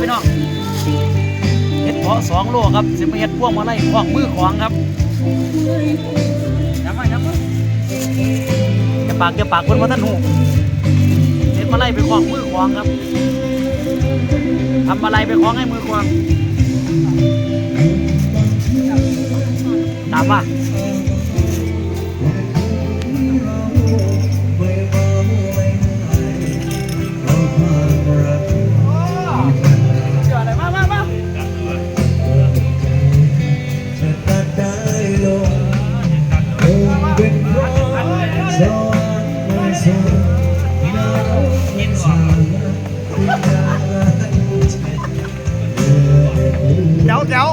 ไปน้องเห็ดเพาะสองโลครับสิมาเห็ดพวงมาไล่พวงมือของครับย้ำมาย้ำมาจะปากจะปากคนว่าท่านหูเห็ดมาไล่ไปคล้องมือของครับทำอะไรไปคล้องให้มือของตามป่ะ เนก่อเดี๋ยวเดี๋ยว